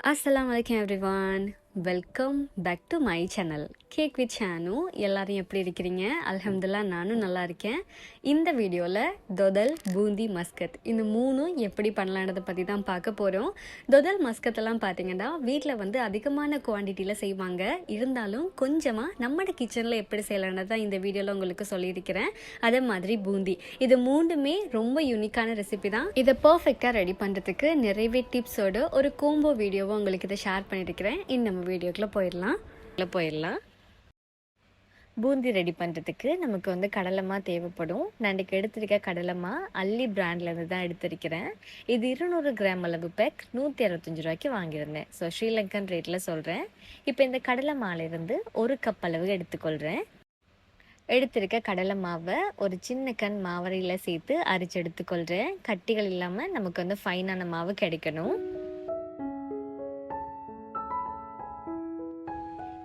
Assalamualaikum everyone. Welcome back to my channel cake with Sanu எல்லாரும் எப்படி இருக்கிறீங்க? அல்ஹம்துல்லா நானும் நல்லா இருக்கேன். இந்த வீடியோவில் தொதல் பூந்தி மஸ்கத். இந்த மூணும் எப்படி பண்ணலான்றதை பற்றி தான் பார்க்க போகிறோம் தொதல் மஸ்கத்தெல்லாம் பார்த்தீங்கன்னா வீட்டில் வந்து அதிகமான குவான்டிட்டியில் செய்வாங்க. இருந்தாலும் கொஞ்சமாக நம்மளோட கிச்சனில் எப்படி செய்யலான்றது தான் இந்த வீடியோவில் உங்களுக்கு சொல்லியிருக்கிறேன். அதே மாதிரி பூந்தி. இது மூணுமே ரொம்ப யூனிக்கான ரெசிபி தான். இதை பர்ஃபெக்டாக ரெடி பண்ணுறதுக்கு நிறையவே டிப்ஸோட ஒரு கோம்போ வீடியோவை உங்களுக்கு இதை ஷேர் பண்ணியிருக்கிறேன் இந்த வீடியோக்குள்ளே போயிடலாம். போயிடலாம். பூந்தி ரெடி பண்ணுறதுக்கு நமக்கு வந்து கடலைமா தேவைப்படும். நான் இன்றைக்கி எடுத்திருக்க கடலைமா அல்லி பிராண்ட்லேருந்து தான் எடுத்திருக்கிறேன். இது இருநூறு கிராம் அளவு பேக் நூற்றி அறுபத்தஞ்சு ரூபாய்க்கு வாங்கியிருந்தேன். ஸோ ஸ்ரீலங்கன் ரேட்டில் சொல்கிறேன் இப்போ இந்த கடலைமாலேருந்து ஒரு கப் அளவு எடுத்துக்கொள்கிறேன் எடுத்திருக்க கடலை மாவை ஒரு சின்ன கண் மாவரையில் சேர்த்து அரிச்சு எடுத்துக்கொள்கிறேன் கட்டிகள் இல்லாமல் நமக்கு வந்து ஃபைனான மாவு கிடைக்கணும்.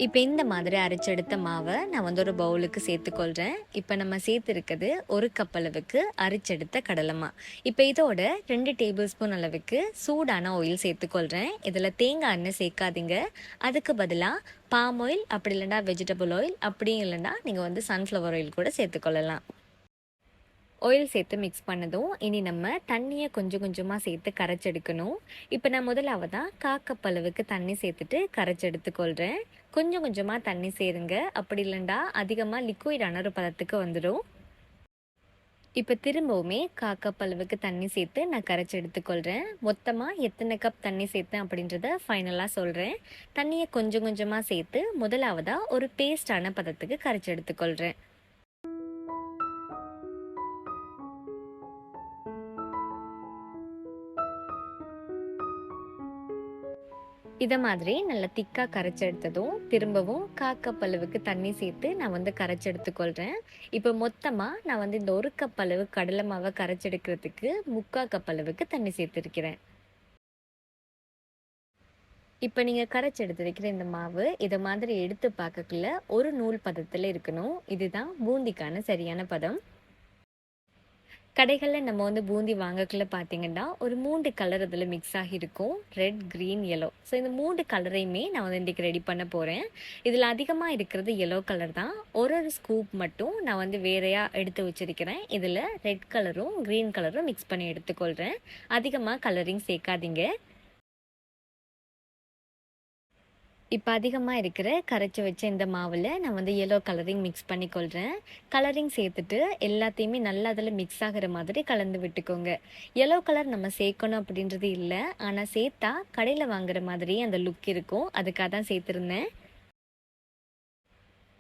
இப்போ இந்த மாதிரி அரைச்செடுத்த மாவை நான் வந்து ஒரு பவுலுக்கு சேர்த்துக்கொள்கிறேன் இப்போ நம்ம சேர்த்துருக்கிறது ஒரு கப் அளவுக்கு அரைச்செடுத்த கடலைமா இப்போ இதோட ரெண்டு டேபிள் ஸ்பூன் அளவுக்கு சூடான ஆயில் சேர்த்துக்கொள்கிறேன் இதில் தேங்காய் எண்ணெய் சேர்க்காதீங்க. அதுக்கு பதிலாக பாம் ஆயில் அப்படி இல்லைன்னா வெஜிடபிள் ஆயில் அப்படியும் இல்லைன்னா நீங்கள் வந்து சன்ஃப்ளவர் ஆயில் கூட சேர்த்துக்கொள்ளலாம். ஆயில் சேர்த்து மிக்ஸ் பண்ணதும் இனி நம்ம தண்ணியை கொஞ்சம் கொஞ்சமாக சேர்த்து கரைச்செடுக்கணும். இப்போ நான் முதலாவதாக காக்கப் அளவுக்கு தண்ணி சேர்த்துட்டு கரைச்செடுத்துக்கொள்கிறேன் கொஞ்சம் கொஞ்சமாக தண்ணி சேருங்க. அப்படி இல்லைண்டா அதிகமாக லிக்விட் ஒரு பதத்துக்கு வந்துடும். இப்போ திரும்பவுமே காக்கப் அளவுக்கு தண்ணி சேர்த்து நான் கரைச்சி எடுத்துக்கொள்கிறேன் மொத்தமாக எத்தனை கப் தண்ணி சேர்த்தேன் அப்படின்றத ஃபைனலாக சொல்கிறேன் தண்ணியை கொஞ்சம் கொஞ்சமாக சேர்த்து முதலாவதாக ஒரு பேஸ்டான பதத்துக்கு கரைச்சி எடுத்துக்கொள்கிறேன் இதை மாதிரி நல்லா திக்காக கரைச்சி எடுத்ததும் திரும்பவும் காக்கப் அளவுக்கு தண்ணி சேர்த்து நான் வந்து கரைச்சி எடுத்துக்கொள்கிறேன் இப்போ மொத்தமாக நான் வந்து இந்த ஒரு கப் அளவு கடலை மாவை கரைச்சி எடுக்கிறதுக்கு முக்கால் கப் அளவுக்கு தண்ணி சேர்த்துருக்கிறேன். இப்போ நீங்கள் கரைச்சி எடுத்து வைக்கிற இந்த மாவு இதை மாதிரி எடுத்து பார்க்கக்குள்ள ஒரு நூல் பதத்தில் இருக்கணும். இதுதான் பூந்திக்கான சரியான பதம். கடைகளில் நம்ம வந்து பூந்தி வாங்கக்குள்ள பார்த்தீங்கன்னா ஒரு மூன்று கலர் அதில் மிக்ஸ் ஆகியிருக்கும் ரெட் க்ரீன் எல்லோ ஸோ இந்த மூன்று கலரையுமே நான் வந்து இன்றைக்கி ரெடி பண்ண போகிறேன் இதில் அதிகமாக இருக்கிறது எல்லோ கலர் தான். ஒரு ஒரு ஸ்கூப் மட்டும் நான் வந்து வேறையாக எடுத்து வச்சுருக்கிறேன். இதில் ரெட் கலரும் க்ரீன் கலரும் மிக்ஸ் பண்ணி எடுத்துக்கொள்கிறேன் அதிகமாக கலரிங் சேர்க்காதீங்க. இப்போ அதிகமாக இருக்கிற கரைச்சி வச்ச இந்த மாவில் நான் வந்து எல்லோ கலரிங் மிக்ஸ் பண்ணிக்கொள்கிறேன் கலரிங் சேர்த்துட்டு எல்லாத்தையுமே நல்லா அதில் மிக்ஸ் ஆகிற மாதிரி கலந்து விட்டுக்கோங்க. எல்லோ கலர் நம்ம சேர்க்கணும் அப்படின்றது இல்லை. ஆனால் சேர்த்தா கடையில் வாங்குற மாதிரி அந்த லுக் இருக்கும். அதுக்காக தான் சேர்த்துருந்தேன்.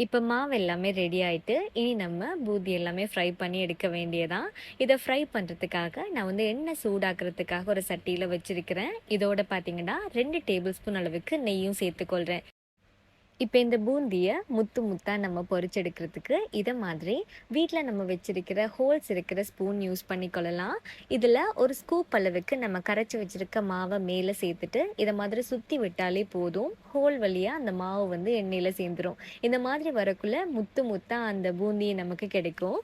இப்போ மாவு எல்லாமே ரெடி ஆகிட்டு இனி நம்ம பூந்தி எல்லாமே ஃப்ரை பண்ணி எடுக்க வேண்டியதான் இதை ஃப்ரை பண்ணுறதுக்காக நான் வந்து எண்ணெய் சூடாக்குறதுக்காக ஒரு சட்டியில் வச்சுருக்கிறேன். இதோட பார்த்தீங்கன்னா ரெண்டு டேபிள் ஸ்பூன் அளவுக்கு நெய்யும் சேர்த்துக்கொள்கிறேன் இப்போ இந்த பூந்தியை முத்து முத்தாக நம்ம பொறிச்செடுக்கிறதுக்கு இதை மாதிரி வீட்டில் நம்ம வச்சுருக்கிற ஹோல்ஸ் இருக்கிற ஸ்பூன் யூஸ் பண்ணிக்கொள்ளலாம். இதில் ஒரு ஸ்கூப் அளவுக்கு நம்ம கரைச்சி வச்சுருக்க மாவை மேலே சேர்த்துட்டு இதை மாதிரி சுற்றி விட்டாலே போதும். ஹோல் வழியாக அந்த மாவு வந்து எண்ணெயில் சேர்ந்துடும் இந்த மாதிரி வரக்குள்ளே முத்து முத்தாக அந்த பூந்தியை நமக்கு கிடைக்கும்.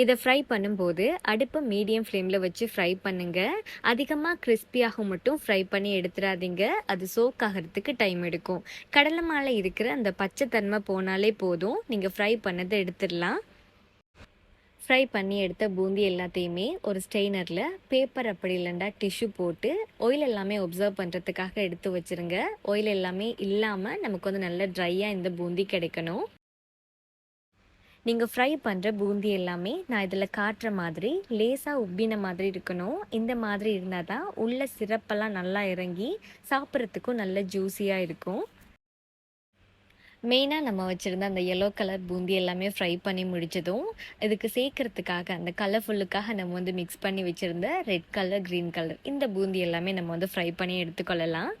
இதை ஃப்ரை பண்ணும்போது அடுப்பு மீடியம் ஃப்ளேமில் வச்சு ஃப்ரை பண்ணுங்கள் அதிகமாக கிறிஸ்பியாக மட்டும் ஃப்ரை பண்ணி எடுத்துடாதீங்க அது சோக் ஆகிறதுக்கு டைம் எடுக்கும். கடலை மாலை இருக்கிற அந்த பச்சை தன்மை போனாலே போதும். நீங்கள் ஃப்ரை பண்ணதை எடுத்துடலாம். ஃப்ரை பண்ணி எடுத்த பூந்தி எல்லாத்தையுமே ஒரு ஸ்டெய்னரில் பேப்பர் அப்படி இல்லைண்டா டிஷ்யூ போட்டு ஆயில் எல்லாமே ஒப்சர்வ் பண்ணுறதுக்காக எடுத்து வச்சுருங்க. ஆயில் எல்லாமே இல்லாமல் நமக்கு வந்து நல்ல ட்ரையாக இந்த பூந்தி கிடைக்கணும். நீங்கள் ஃப்ரை பண்ணுற பூந்தி எல்லாமே நான் இதில் காட்டுற மாதிரி லேசாக உப்பின மாதிரி இருக்கணும். இந்த மாதிரி இருந்தால் தான் உள்ள சிறப்பெல்லாம் நல்லா இறங்கி சாப்பிட்றதுக்கும் நல்ல ஜூஸியாக இருக்கும். மெயினாக நம்ம வச்சுருந்த அந்த எல்லோ கலர் பூந்தி எல்லாமே ஃப்ரை பண்ணி முடித்ததும் இதுக்கு சேர்க்கறதுக்காக அந்த கலர்ஃபுல்லுக்காக நம்ம வந்து மிக்ஸ் பண்ணி வச்சுருந்த ரெட் கலர் க்ரீன் கலர் இந்த பூந்தி எல்லாமே நம்ம வந்து ஃப்ரை பண்ணி எடுத்துக்கொள்ளலாம்.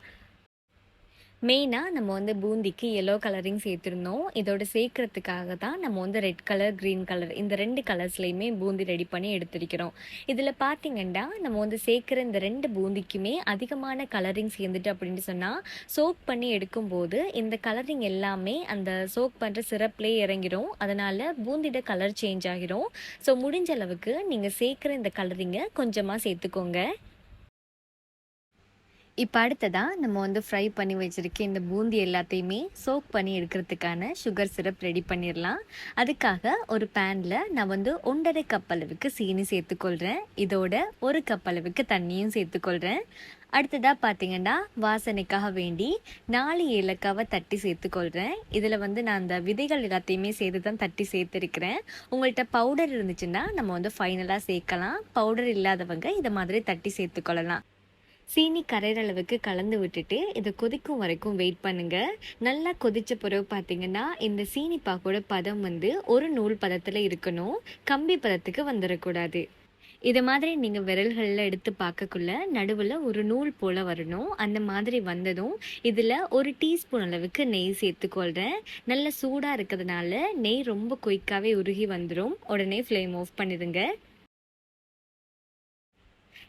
மெயினாக நம்ம வந்து பூந்திக்கு எல்லோ கலரிங் சேர்த்துருந்தோம். இதோட சேர்க்கறதுக்காக தான் நம்ம வந்து ரெட் கலர் க்ரீன் கலர் இந்த ரெண்டு கலர்ஸ்லையுமே பூந்தி ரெடி பண்ணி எடுத்திருக்கிறோம். இதில் பார்த்தீங்கன்னா நம்ம வந்து சேர்க்குற இந்த ரெண்டு பூந்திக்குமே அதிகமான கலரிங் சேர்ந்துட்டு அப்படின்னு சொன்னால் சோக் பண்ணி எடுக்கும்போது இந்த கலரிங் எல்லாமே அந்த சோக் பண்ணுற சிரப்லேயே இறங்கிடும் அதனால் பூந்தியோட கலர் சேஞ்ச் ஆகிரும். ஸோ முடிஞ்ச அளவுக்கு நீங்கள் சேர்க்குற இந்த கலரிங்கை கொஞ்சமாக சேர்த்துக்கோங்க. இப்போ அடுத்ததாக நம்ம வந்து ஃப்ரை பண்ணி வச்சுருக்க இந்த பூந்தி எல்லாத்தையுமே சோக் பண்ணி எடுக்கிறதுக்கான சுகர் சிரப் ரெடி பண்ணிடலாம் அதுக்காக ஒரு பேனில் நான் வந்து ஒன்றரை கப் அளவுக்கு சீனி சேர்த்துக்கொள்கிறேன் இதோட ஒரு கப் அளவுக்கு தண்ணியும் சேர்த்துக்கொள்கிறேன் அடுத்ததாக பார்த்தீங்கன்னா வாசனைக்காக வேண்டி நாலு ஏலக்காவை தட்டி சேர்த்துக்கொள்கிறேன் இதில் வந்து நான் அந்த விதைகள் எல்லாத்தையுமே சேர்த்து தான் தட்டி சேர்த்துருக்கிறேன். உங்கள்கிட்ட பவுடர் இருந்துச்சுன்னா நம்ம வந்து ஃபைனலாக சேர்க்கலாம். பவுடர் இல்லாதவங்க இதை மாதிரி தட்டி சேர்த்துக்கொள்ளலாம். சீனி கரையிற அளவுக்கு கலந்து விட்டுட்டு இதை கொதிக்கும் வரைக்கும் வெயிட் பண்ணுங்க. நல்லா கொதிச்ச பிறகு பார்த்தீங்கன்னா இந்த சீனி பாக்கோட பதம் வந்து ஒரு நூல் பதத்தில் இருக்கணும். கம்பி பதத்துக்கு வந்துடக்கூடாது இது மாதிரி நீங்கள் விரல்களில் எடுத்து பார்க்கக்குள்ள நடுவில் ஒரு நூல் போல் வரணும். அந்த மாதிரி வந்ததும் இதில் ஒரு டீஸ்பூன் அளவுக்கு நெய் சேர்த்துக்கொள்கிறேன் நல்ல சூடாக இருக்கிறதுனால நெய் ரொம்ப குயிக்காகவே உருகி வந்துடும் உடனே ஃப்ளேம் ஆஃப் பண்ணிடுங்க.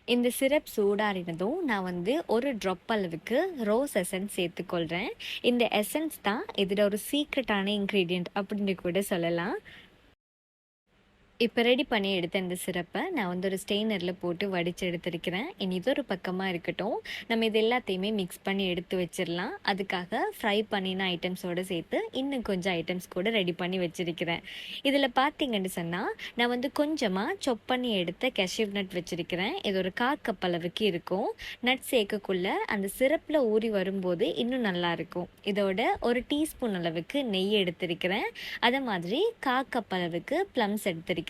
இந்த சிரப் சூடாறினதும் நான் வந்து ஒரு ட்ராப் அளவுக்கு ரோஸ் எசன்ஸ் சேர்த்துக்கொள்கிறேன் இந்த எசன்ஸ் தான் இதில் ஒரு சீக்ரெட்டான இன்க்ரீடியண்ட் அப்படின்னு கூட சொல்லலாம். இப்போ ரெடி பண்ணி எடுத்த இந்த சிரப்பை நான் வந்து ஒரு ஸ்டெய்னரில் போட்டு வடித்து எடுத்திருக்கிறேன். இனி இது ஒரு பக்கமாக இருக்கட்டும். நம்ம இது எல்லாத்தையுமே மிக்ஸ் பண்ணி எடுத்து வச்சிடலாம். அதுக்காக ஃப்ரை பண்ணின ஐட்டம்ஸோடு சேர்த்து இன்னும் கொஞ்சம் ஐட்டம்ஸ் கூட ரெடி பண்ணி வச்சுருக்கிறேன். இதில் பார்த்தீங்கன்னு சொன்னால் நான் வந்து கொஞ்சமாக சொப் பண்ணி எடுத்த கெஷிவ் நட் வச்சுருக்கிறேன். இது ஒரு கா கப் அளவுக்கு இருக்கும். நட் சேர்க்கக்குள்ள அந்த சிரப்பில் ஊறி வரும்போது இன்னும் நல்லாயிருக்கும் இதோட ஒரு டீஸ்பூன் அளவுக்கு நெய் எடுத்திருக்கிறேன். அதை மாதிரி கா கப் அளவுக்கு ப்ளம்ஸ் எடுத்திருக்கிறேன்.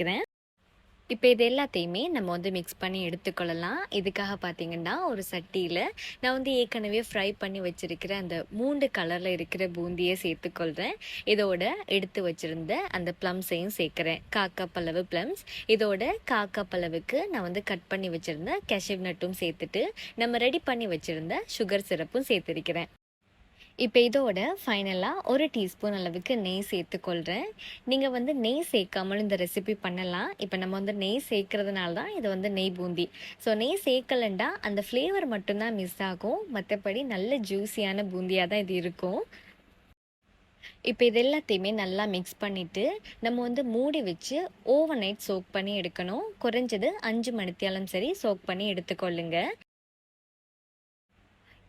இப்போ இது எல்லாத்தையுமே நம்ம வந்து மிக்ஸ் பண்ணி எடுத்துக்கொள்ளலாம். இதுக்காக பார்த்தீங்கன்னா ஒரு சட்டியில் நான் வந்து ஏற்கனவே ஃப்ரை பண்ணி வச்சுருக்கிற அந்த மூன்று கலரில் இருக்கிற பூந்தியை சேர்த்துக்கொள்கிறேன் இதோட எடுத்து வச்சுருந்த அந்த ப்ளம்ஸையும் சேர்க்குறேன். காக்கா பலவு ப்ளம்ஸ் இதோட காக்கா பலவுக்கு நான் வந்து கட் பண்ணி வச்சுருந்த கெஷவ் நட்டும் சேர்த்துட்டு நம்ம ரெடி பண்ணி வச்சுருந்த சுகர் சிரப்பும் சேர்த்துருக்கிறேன். இப்போ இதோட ஃபைனலாக ஒரு டீஸ்பூன் அளவுக்கு நெய் சேர்த்துக்கொள்கிறேன் நீங்கள் வந்து நெய் சேர்க்காமலும் இந்த ரெசிபி பண்ணலாம். இப்போ நம்ம வந்து நெய் சேர்க்கறதுனால தான் இது வந்து நெய் பூந்தி. ஸோ நெய் சேர்க்கலண்டா அந்த ஃப்ளேவர் மட்டும்தான் மிஸ் ஆகும். மற்றபடி நல்ல ஜூஸியான பூந்தியாக தான் இது இருக்கும். இப்போ இது எல்லாத்தையுமே நல்லா மிக்ஸ் பண்ணிவிட்டு நம்ம வந்து மூடி வச்சு ஓவர் நைட் சோக் பண்ணி எடுக்கணும். குறைஞ்சது அஞ்சு மணித்தியாலும் சரி சோக் பண்ணி எடுத்துக்கொள்ளுங்க.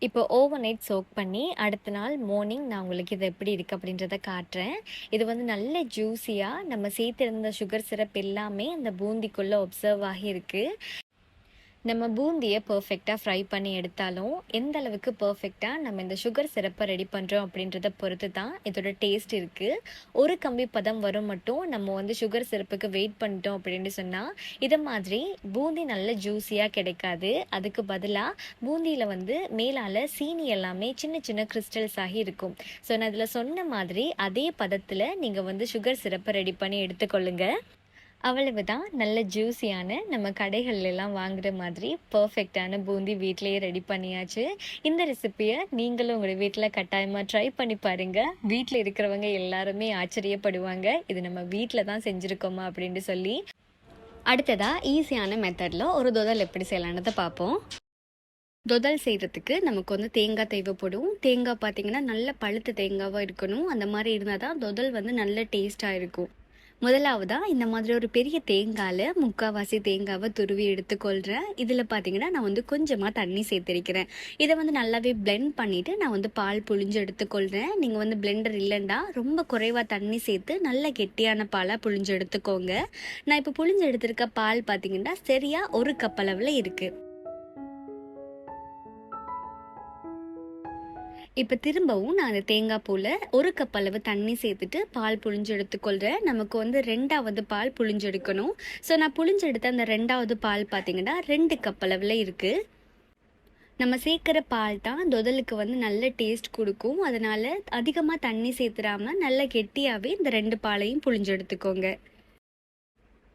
இப்போ ஓவர் நைட் சோக் பண்ணி அடுத்த நாள் மார்னிங் நான் உங்களுக்கு இது எப்படி இருக்குது அப்படின்றத காட்டுறேன். இது வந்து நல்ல ஜூஸியாக நம்ம சேர்த்துருந்த சுகர் சிரப் எல்லாமே அந்த பூந்திக்குள்ளே ஒப்சர்வ் ஆகியிருக்கு நம்ம பூந்தியை பர்ஃபெக்டாக ஃப்ரை பண்ணி எடுத்தாலும் எந்த அளவுக்கு பர்ஃபெக்டாக நம்ம இந்த சுகர் சிரப்பை ரெடி பண்ணுறோம் அப்படின்றத பொறுத்து தான் இதோட டேஸ்ட் இருக்குது ஒரு கம்பி பதம் வரும் மட்டும் நம்ம வந்து சுகர் சிரப்புக்கு வெயிட் பண்ணிட்டோம் அப்படின்னு சொன்னால் இதை மாதிரி பூந்தி நல்ல ஜூஸியாக கிடைக்காது. அதுக்கு பதிலாக பூந்தியில் வந்து மேலால் சீனி எல்லாமே சின்ன சின்ன கிறிஸ்டல்ஸ் ஆகி இருக்கும். ஸோ நான் அதில் சொன்ன மாதிரி அதே பதத்தில் நீங்கள் வந்து சுகர் சிரப்பை ரெடி பண்ணி எடுத்துக்கொள்ளுங்கள் அவ்வளவுதான். நல்ல ஜூஸியான நம்ம கடைகள்லாம் வாங்குற மாதிரி பர்ஃபெக்டான பூந்தி வீட்டிலேயே ரெடி பண்ணியாச்சு. இந்த ரெசிப்பியை நீங்களும் உங்கள் வீட்டில் கட்டாயமாக ட்ரை பண்ணி பாருங்க. வீட்டில் இருக்கிறவங்க எல்லாருமே ஆச்சரியப்படுவாங்க. இது நம்ம வீட்டில் தான் செஞ்சுருக்கோமா அப்படின்னு சொல்லி. அடுத்ததாக ஈஸியான மெத்தடில் ஒரு தொதல் எப்படி செய்யலான்றதை பார்ப்போம். தொதல் செய்கிறதுக்கு நமக்கு வந்து தேங்காய் தேவைப்படும். தேங்காய் பார்த்தீங்கன்னா நல்ல பழுத்த தேங்காவாக இருக்கணும். அந்த மாதிரி இருந்தால் தான் தொதல் வந்து நல்ல டேஸ்ட்டாக இருக்கும். முதலாவதாக இந்த மாதிரி ஒரு பெரிய தேங்காயில் முக்கால்வாசி தேங்காவை துருவி எடுத்துக்கொள்கிறேன் இதில் பார்த்தீங்கன்னா நான் வந்து கொஞ்சமாக தண்ணி சேர்த்துருக்கிறேன். இதை வந்து நல்லாவே பிளெண்ட் பண்ணிவிட்டு நான் வந்து பால் புழிஞ்சு எடுத்துக்கொள்கிறேன் நீங்கள் வந்து பிளெண்டர் இல்லைண்டா ரொம்ப குறைவாக தண்ணி சேர்த்து நல்ல கெட்டியான பாலாக புழிஞ்சு எடுத்துக்கோங்க. நான் இப்போ புழிஞ்சு எடுத்திருக்க பால் பார்த்தீங்கன்னா சரியாக ஒரு கப் அளவில் இருக்குது இப்போ திரும்பவும் நான் அந்த தேங்காய் பூவில் ஒரு கப் அளவு தண்ணி சேர்த்துட்டு பால் புழிஞ்சு எடுத்துக்கொள்கிறேன் நமக்கு வந்து ரெண்டாவது பால் புழிஞ்செடுக்கணும். ஸோ நான் புழிஞ்செடுத்த அந்த ரெண்டாவது பால் பார்த்தீங்கன்னா ரெண்டு கப் அளவில் இருக்குது நம்ம சேர்க்குற பால் தான் தொதலுக்கு வந்து நல்ல டேஸ்ட் கொடுக்கும். அதனால் அதிகமாக தண்ணி சேர்த்துடாமல் நல்ல கெட்டியாகவே இந்த ரெண்டு பாலையும் புழிஞ்சு எடுத்துக்கோங்க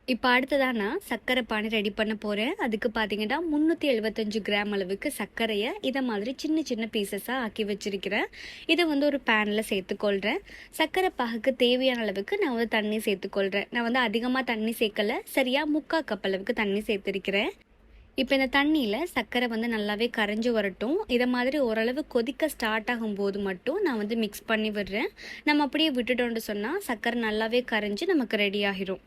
இப்போ அடுத்ததாக நான் சர்க்கரை பானை ரெடி பண்ண போகிறேன் அதுக்கு பார்த்தீங்கன்னா முந்நூற்றி எழுபத்தஞ்சு கிராம் அளவுக்கு சர்க்கரையை இதை மாதிரி சின்ன சின்ன பீசஸாக ஆக்கி வச்சுருக்கிறேன். இதை வந்து ஒரு பேனில் சேர்த்துக்கொள்கிறேன் சர்க்கரை பாகுக்கு தேவையான அளவுக்கு நான் வந்து தண்ணி சேர்த்துக்கொள்கிறேன் நான் வந்து அதிகமாக தண்ணி சேர்க்கலை. சரியாக முக்கால் கப் அளவுக்கு தண்ணி சேர்த்துருக்கிறேன். இப்போ இந்த தண்ணியில் சர்க்கரை வந்து நல்லாவே கரைஞ்சி வரட்டும். இதை மாதிரி ஓரளவு கொதிக்க ஸ்டார்ட் ஆகும்போது மட்டும் நான் வந்து மிக்ஸ் பண்ணி விடுறேன். நம்ம அப்படியே விட்டுட்டோம்னு சொன்னால் சர்க்கரை நல்லாவே கரைஞ்சி நமக்கு ரெடி ஆகிரும்.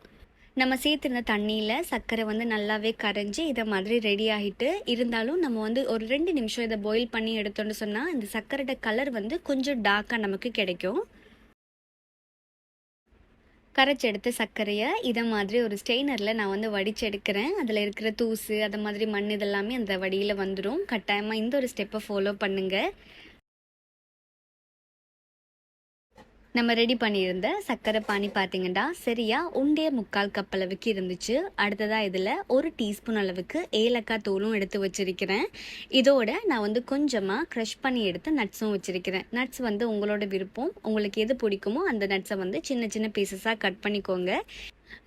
நம்ம சேர்த்துருந்த தண்ணியில் சர்க்கரை வந்து நல்லாவே கரைஞ்சி இதை மாதிரி ரெடி ஆகிட்டு இருந்தாலும் நம்ம வந்து ஒரு ரெண்டு நிமிஷம் இதை பாயில் பண்ணி எடுத்தோம்னு சொன்னால் இந்த சர்க்கரையோட கலர் வந்து கொஞ்சம் டார்க்காக நமக்கு கிடைக்கும். கரைச்சி எடுத்த சர்க்கரையை இதை மாதிரி ஒரு ஸ்டெய்னரில் நான் வந்து வடித்து எடுக்கிறேன். அதில் இருக்கிற தூசு அது மாதிரி மண் இதெல்லாமே அந்த வடியில் வந்துடும் கட்டாயமாக இந்த ஒரு ஸ்டெப்பை ஃபாலோ பண்ணுங்கள் நம்ம ரெடி பண்ணியிருந்த சர்க்கரை பானி பார்த்தீங்கன்னா சரியா ஒன்றே முக்கால் கப் அளவுக்கு இருந்துச்சு. அடுத்ததாக இதில் ஒரு டீஸ்பூன் அளவுக்கு ஏலக்காய் தூளும் எடுத்து வச்சிருக்கிறேன். இதோட நான் வந்து கொஞ்சமாக க்ரஷ் பண்ணி எடுத்து நட்ஸும் வச்சிருக்கிறேன். நட்ஸ் வந்து உங்களோட விருப்பம். உங்களுக்கு எது பிடிக்குமோ அந்த நட்ஸை வந்து சின்ன சின்ன பீசஸாக கட் பண்ணிக்கோங்க.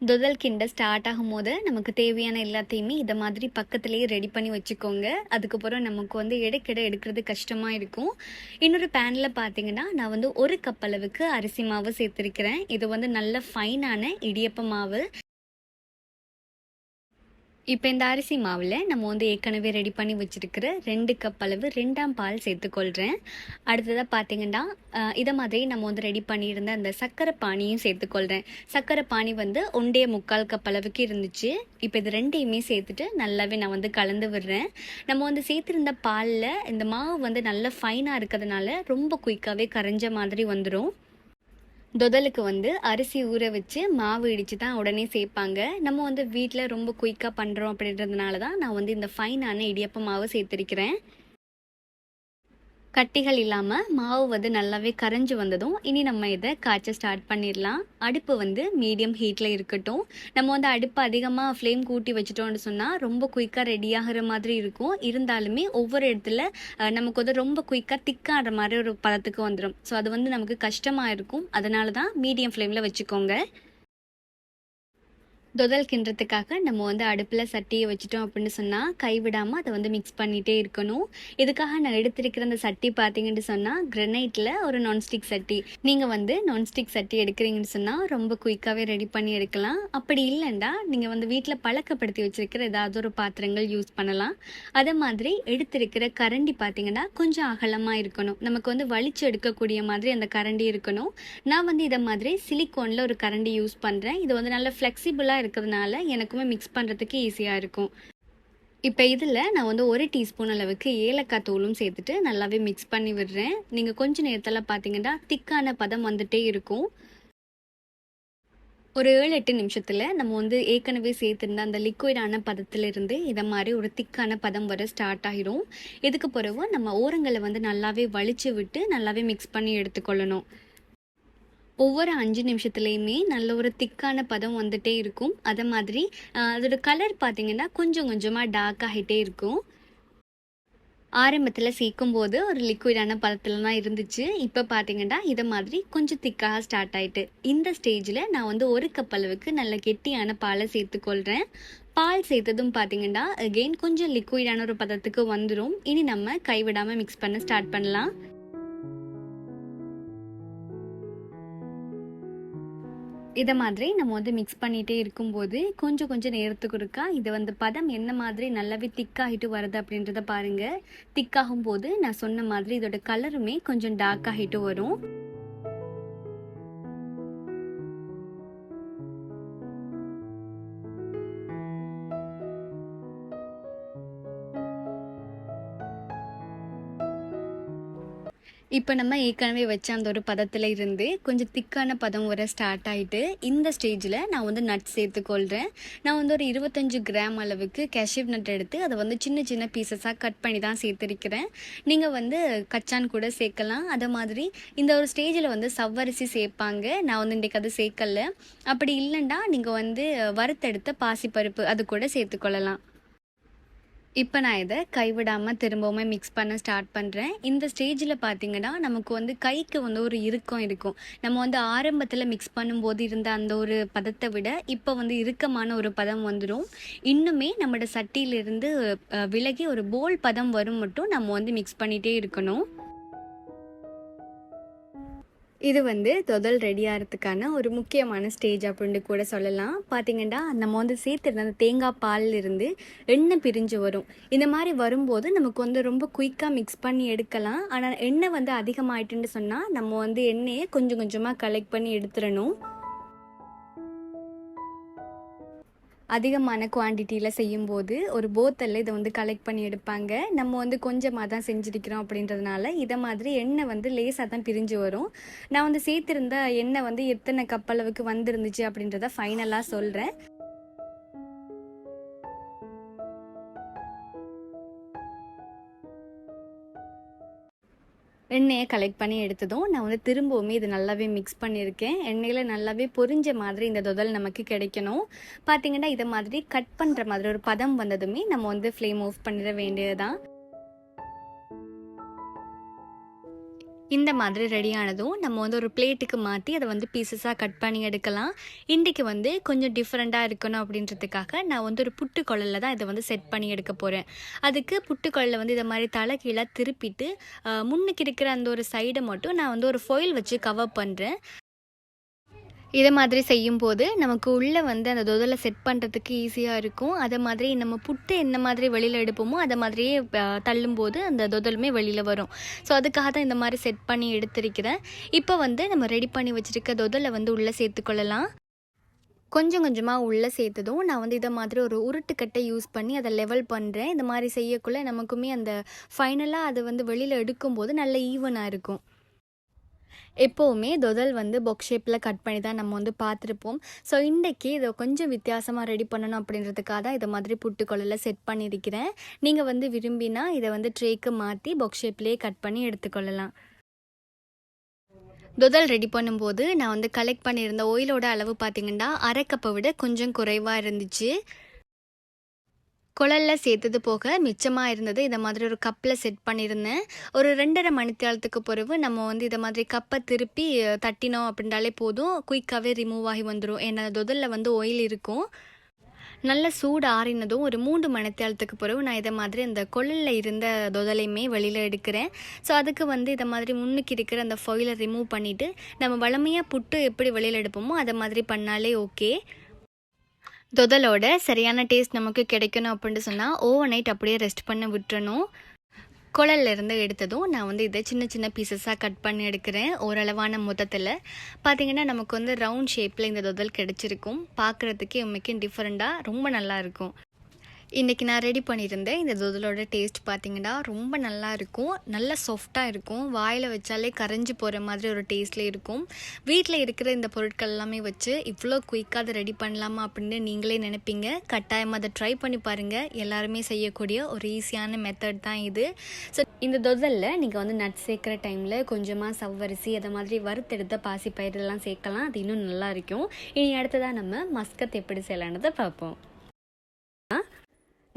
துதல் கிண்ட ஸ்டார்ட் ஆகும் போது நமக்கு தேவையான எல்லாத்தையுமே இதை மாதிரி பக்கத்துலேயே ரெடி பண்ணி வச்சுக்கோங்க. அதுக்கப்புறம் நமக்கு வந்து இடைக்கிட எடுக்கிறது கஷ்டமாக இருக்கும். இன்னொரு பேனில் பார்த்தீங்கன்னா நான் வந்து ஒரு கப் அளவுக்கு அரிசி மாவு சேர்த்துருக்கிறேன். இது வந்து நல்ல ஃபைனான இடியப்ப மாவு. இப்போ இந்த அரிசி மாவில் நம்ம வந்து ஏற்கனவே ரெடி பண்ணி வச்சுருக்கிற ரெண்டு கப் அளவு ரெண்டாம் பால் சேர்த்துக்கொள்கிறேன் அடுத்ததாக பார்த்தீங்கன்னா இதை மாதிரி நம்ம வந்து ரெடி பண்ணியிருந்த அந்த சர்க்கரை பானியும் சேர்த்துக்கொள்கிறேன் சர்க்கரை பானி வந்து ஒன்றே முக்கால் கப் அளவுக்கு இருந்துச்சு. இப்போ இது ரெண்டையுமே சேர்த்துட்டு நல்லாவே நான் வந்து கலந்து விடுறேன். நம்ம வந்து சேர்த்துருந்த பாலில் இந்த மாவு வந்து நல்லா ஃபைனாக இருக்கிறதுனால ரொம்ப குயிக்காகவே கரைஞ்ச மாதிரி வந்துடும் தொதலுக்கு வந்து அரிசி ஊற வச்சு மாவு இடித்து தான் உடனே சேர்ப்பாங்க. நம்ம வந்து வீட்டில் ரொம்ப குயிக்காக பண்ணுறோம் அப்படின்றதுனால தான் நான் வந்து இந்த ஃபைனான இடியப்ப மாவு சேர்த்துருக்கிறேன். கட்டிகள் இல்லாமல் மாவு வந்து நல்லாவே கரைஞ்சி வந்ததும் இனி நம்ம இதை காய்ச்ச ஸ்டார்ட் பண்ணிடலாம். அடுப்பு வந்து மீடியம் ஹீட்டில் இருக்கட்டும். நம்ம வந்து அடுப்பு அதிகமாக ஃப்ளேம் கூட்டி வச்சிட்டோம்னு சொன்னால் ரொம்ப குயிக்காக ரெடி ஆகிற மாதிரி இருக்கும். இருந்தாலுமே ஒவ்வொரு இடத்துல நமக்கு வந்து ரொம்ப குயிக்காக திக்காகிற மாதிரி ஒரு பதத்துக்கு வந்துடும் ஸோ அது வந்து நமக்கு கஷ்டமாக இருக்கும். அதனால தான் மீடியம் ஃப்ளேமில் வச்சுக்கோங்க. தொதல் கிண்டுறதுக்காக நம்ம வந்து அடுப்பில் சட்டியை வச்சுட்டோம் அப்படின்னு சொன்னால் கைவிடாமல் அதை வந்து மிக்ஸ் பண்ணிகிட்டே இருக்கணும். இதுக்காக நான் எடுத்திருக்கிற அந்த சட்டி பார்த்தீங்கன்னு சொன்னால் கிரனைட்டில் ஒரு நான்ஸ்டிக் சட்டி. நீங்கள் வந்து நான்ஸ்டிக் சட்டி எடுக்கிறீங்கன்னு சொன்னால் ரொம்ப குயிக்காகவே ரெடி பண்ணி எடுக்கலாம். அப்படி இல்லைண்டா நீங்கள் வந்து வீட்டில் பழக்கப்படுத்தி வச்சிருக்கிற ஏதாவது ஒரு பாத்திரங்கள் யூஸ் பண்ணலாம். அதே மாதிரி எடுத்திருக்கிற கரண்டி பார்த்தீங்கன்னா கொஞ்சம் அகலமாக இருக்கணும். நமக்கு வந்து வலிச்சு எடுக்கக்கூடிய மாதிரி அந்த கரண்டி இருக்கணும். நான் வந்து இதை மாதிரி சிலிக்கோனில் ஒரு கரண்டி யூஸ் பண்ணுறேன் இது வந்து நல்ல ஃப்ளெக்சிபிளாக இருக்கிறதுனால எனக்குமே மிக்ஸ் பண்ணுறதுக்கு ஈஸியாக இருக்கும். இப்போ இதில் நான் வந்து ஒரு டீஸ்பூன் அளவுக்கு ஏலக்காய் தூளும் சேர்த்துட்டு நல்லாவே மிக்ஸ் பண்ணி விடுறேன். நீங்கள் கொஞ்சம் நேரத்தில் பார்த்தீங்கன்னா திக்கான பதம் வந்துட்டே இருக்கும். ஒரு ஏழு எட்டு நிமிஷத்தில் நம்ம வந்து ஏற்கனவே சேர்த்துருந்த அந்த லிக்விடான பதத்திலிருந்து இதை மாதிரி ஒரு திக்கான பதம் வர ஸ்டார்ட் ஆகிரும் இதுக்கு பிறகு நம்ம ஓரங்களை வந்து நல்லாவே வலிச்சு விட்டு நல்லாவே மிக்ஸ் பண்ணி எடுத்துக்கொள்ளணும். ஒவ்வொரு அஞ்சு நிமிஷத்துலேயுமே நல்ல ஒரு திக்கான பதம் வந்துட்டே இருக்கும். அதை மாதிரி அதோட கலர் பார்த்தீங்கன்னா கொஞ்சம் கொஞ்சமாக டார்க் ஆகிட்டே இருக்கும். ஆரம்பத்தில் சேர்க்கும் போது ஒரு லிக்விடான பதத்தில் தான் இருந்துச்சு. இப்போ பார்த்தீங்கன்னா இதை மாதிரி கொஞ்சம் திக்காக ஸ்டார்ட் ஆயிட்டு. இந்த ஸ்டேஜில் நான் வந்து ஒரு கப் அளவுக்கு நல்ல கெட்டியான பாலை சேர்த்துக்கொள்கிறேன் பால் சேர்த்ததும் பார்த்தீங்கன்னா அகெயின் கொஞ்சம் லிக்விடான ஒரு பதத்துக்கு வந்துடும் இனி நம்ம கைவிடாமல் மிக்ஸ் பண்ண ஸ்டார்ட் பண்ணலாம். இதை மாதிரி நம்ம வந்து மிக்ஸ் பண்ணிகிட்டே இருக்கும்போது கொஞ்சம் கொஞ்சம் நேரத்துக்கு இருக்கா இது வந்து பதம் என்ன மாதிரி நல்லாவே திக்காகிட்டு வருது அப்படின்றத பாருங்கள் திக்காகும் போது நான் சொன்ன மாதிரி இதோட கலருமே கொஞ்சம் டார்க் ஆகிட்டு வரும். இப்போ நம்ம ஏற்கனவே வச்ச அந்த ஒரு பதத்தில் இருந்து கொஞ்சம் திக்கான பதம் வர ஸ்டார்ட் ஆகிட்டு இந்த ஸ்டேஜில் நான் வந்து நட் சேர்த்துக்கொள்கிறேன் நான் வந்து ஒரு இருபத்தஞ்சு கிராம் அளவுக்கு கேஷிவ் நட் எடுத்து அதை வந்து சின்ன சின்ன பீசஸாக கட் பண்ணி தான் சேர்த்துருக்கிறேன். நீங்கள் வந்து கச்சான் கூட சேர்க்கலாம். அதை மாதிரி இந்த ஒரு ஸ்டேஜில் வந்து சவ்வரிசி சேர்ப்பாங்க. நான் வந்து இன்றைக்கு அது சேர்க்கல. அப்படி இல்லைன்னா நீங்கள் வந்து வறுத்தெடுத்த பாசிப்பருப்பு அது கூட சேர்த்துக்கொள்ளலாம் இப்போ நான் இதை கைவிடாமல் திரும்பவுமே மிக்ஸ் பண்ண ஸ்டார்ட் பண்ணுறேன் இந்த ஸ்டேஜில் பார்த்தீங்கன்னா நமக்கு வந்து கைக்கு வந்து ஒரு இறுக்கம் இருக்கும். நம்ம வந்து ஆரம்பத்தில் மிக்ஸ் பண்ணும்போது இருந்த அந்த ஒரு பதத்தை விட இப்போ வந்து இறுக்கமான ஒரு பதம் வந்துடும் இன்னுமே நம்மளோட சட்டியிலிருந்து விலகி ஒரு போல் பதம் வரும் மட்டும் நம்ம வந்து மிக்ஸ் பண்ணிகிட்டே இருக்கணும். இது வந்து தொதல் ரெடி ஆகிறதுக்கான ஒரு முக்கியமான ஸ்டேஜ் அப்படின்னு கூட சொல்லலாம். பார்த்தீங்கன்னா நம்ம வந்து சேர்த்துருந்த அந்த தேங்காய் பால்ல இருந்து எண்ணெய் பிரிஞ்சு வரும். இந்த மாதிரி வரும்போது நமக்கு வந்து ரொம்ப குயிக்காக மிக்ஸ் பண்ணி எடுக்கலாம். ஆனால் எண்ணெய் வந்து அதிகமாயிட்டுன்னு சொன்னால் நம்ம வந்து எண்ணெயை கொஞ்சம் கொஞ்சமாக கலெக்ட் பண்ணி எடுத்துடணும். அதிகமான குவான்டிட்டியில் செய்யும்போது ஒரு போத்தலில் இதை வந்து கலெக்ட் பண்ணி எடுப்பாங்க. நம்ம வந்து கொஞ்சமாக தான் செஞ்சுருக்கிறோம் அப்படின்றதுனால இதை மாதிரி எண்ணெய் வந்து லேசாக தான் பிரிஞ்சு வரும். நான் வந்து சேர்த்துருந்த எண்ணெய் வந்து எத்தனை கப் அளவுக்கு வந்துருந்துச்சு அப்படின்றத ஃபைனலாக சொல்கிறேன் எண்ணெயை கலெக்ட் பண்ணி எடுத்ததும் நான் வந்து திரும்பவுமே இது நல்லாவே மிக்ஸ் பண்ணியிருக்கேன். எண்ணெயில் நல்லாவே பொரிஞ்ச மாதிரி இந்த தொதல் நமக்கு கிடைக்கணும். பார்த்தீங்கன்னா இதை மாதிரி கட் பண்ணுற மாதிரி ஒரு பதம் வந்ததுமே நம்ம வந்து ஃப்ளேம் ஆஃப் பண்ணிட வேண்டியதுதான். இந்த மாதிரி ரெடியானதும் நம்ம வந்து ஒரு பிளேட்டுக்கு மாற்றி அதை வந்து பீசஸாக கட் பண்ணி எடுக்கலாம். இன்றைக்கு வந்து கொஞ்சம் டிஃப்ரெண்ட்டாக இருக்கணும் அப்படின்றதுக்காக நான் வந்து ஒரு புட்டு தான் இதை வந்து செட் பண்ணி எடுக்க போகிறேன் அதுக்கு புட்டு வந்து இதை மாதிரி தலை கீழே திருப்பிட்டு முன்னுக்கு இருக்கிற அந்த ஒரு சைடை மட்டும் நான் வந்து ஒரு ஃபொயில் வச்சு கவர் பண்ணுறேன் இதை மாதிரி செய்யும்போது நமக்கு உள்ளே வந்து அந்த தொதலை செட் பண்ணுறதுக்கு ஈஸியாக இருக்கும். அதை மாதிரி நம்ம புட்டு என்ன மாதிரி வெளியில் எடுப்போமோ அதை மாதிரியே தள்ளும்போது அந்த தொதலுமே வெளியில் வரும். ஸோ அதுக்காக தான் இந்த மாதிரி செட் பண்ணி எடுத்திருக்கிறேன். இப்போ வந்து நம்ம ரெடி பண்ணி வச்சுருக்க தொதலை வந்து உள்ளே சேர்த்துக்கொள்ளலாம் கொஞ்சம் கொஞ்சமாக உள்ளே சேர்த்ததும் நான் வந்து இதை மாதிரி ஒரு உருட்டுக்கட்டை யூஸ் பண்ணி அதை லெவல் பண்ணுறேன் இந்த மாதிரி செய்யக்குள்ளே நமக்குமே அந்த ஃபைனலாக அது வந்து வெளியில் எடுக்கும்போது நல்ல ஈவனாக இருக்கும். எப்போவுமே தொதல் வந்து பொக் ஷேப்பில் கட் பண்ணி தான் நம்ம வந்து பார்த்துருப்போம். ஸோ இன்றைக்கி இதை கொஞ்சம் வித்தியாசமாக ரெடி பண்ணணும் அப்படின்றதுக்காக தான் இதை மாதிரி புட்டுக்குழலில் செட் பண்ணியிருக்கிறேன். நீங்கள் வந்து விரும்பினா இதை வந்து ட்ரேக்கு மாற்றி பொக் ஷேப்லேயே கட் பண்ணி எடுத்துக்கொள்ளலாம். தொதல் ரெடி பண்ணும்போது நான் வந்து கலெக்ட் பண்ணியிருந்த ஓயிலோட அளவு பார்த்தீங்கன்னா அரை கப்பை விட கொஞ்சம் குறைவாக இருந்துச்சு. குழலில் சேர்த்தது போக மிச்சமாக இருந்தது. இதை மாதிரி ஒரு கப்பில் செட் பண்ணியிருந்தேன். ஒரு ரெண்டரை மணித்தாளத்துக்கு பிறகு நம்ம வந்து இதை மாதிரி கப்பை திருப்பி தட்டினோம் அப்படின்றாலே போதும். குயிக்காகவே ரிமூவ் ஆகி வந்துடும் ஏன்னா தொதலில் வந்து ஆயில் இருக்கும். நல்ல சூடு ஆறினதும் ஒரு மூன்று மணித்தியாலத்துக்கு பிறகு நான் இதை மாதிரி அந்த கொள்ளலில் இருந்த தொதலையுமே வெளியில் எடுக்கிறேன். ஸோ அதுக்கு வந்து இதை மாதிரி முன்னுக்கு இருக்கிற அந்த ஃபொயிலை ரிமூவ் பண்ணிவிட்டு நம்ம வளமையாக புட்டு எப்படி வெளியில் எடுப்போமோ அதை மாதிரி பண்ணாலே ஓகே தொதலோட சரியான டேஸ்ட் நமக்கு கிடைக்கணும் அப்படின்னு சொன்னால் ஓவர் நைட் அப்படியே ரெஸ்ட் பண்ண விட்டுறணும். குழல்லேருந்து எடுத்ததும் நான் வந்து இதை சின்ன சின்ன பீசஸாக கட் பண்ணி எடுக்கிறேன் ஓரளவான மொத்தத்தில். பார்த்தீங்கன்னா நமக்கு வந்து ரவுண்ட் ஷேப்பில் இந்த தொதல் கிடச்சிருக்கும். பார்க்குறதுக்கே உண்மைக்கும் டிஃப்ரெண்ட்டாக ரொம்ப நல்லாயிருக்கும் இன்றைக்கி நான் ரெடி பண்ணியிருந்தேன். இந்த தொதலோட டேஸ்ட் பார்த்தீங்கன்னா ரொம்ப நல்லா இருக்கும். நல்ல சாஃப்டாக இருக்கும். வாயில் வச்சாலே கரைஞ்சி போகிற மாதிரி ஒரு டேஸ்ட்லேயே இருக்கும். வீட்டில் இருக்கிற இந்த பொருட்கள் எல்லாமே வச்சு இவ்வளோ குயிக்காக அதை ரெடி பண்ணலாமா அப்படின்னு நீங்களே நினைப்பீங்க. கட்டாயமாக அதை ட்ரை பண்ணி பாருங்கள் எல்லாருமே செய்யக்கூடிய ஒரு ஈஸியான மெத்தட் தான் இது. ஸோ இந்த தொதலில் நீங்கள் வந்து நட் சேர்க்குற டைமில் கொஞ்சமாக சவ்வரிசி அதை மாதிரி வறுத்தெடுத்த பாசி பயிரெல்லாம் சேர்க்கலாம். அது இன்னும் நல்லா இருக்கும். இனி அடுத்ததாக நம்ம மஸ்கத் எப்படி செய்யலான்றதை பார்ப்போம்.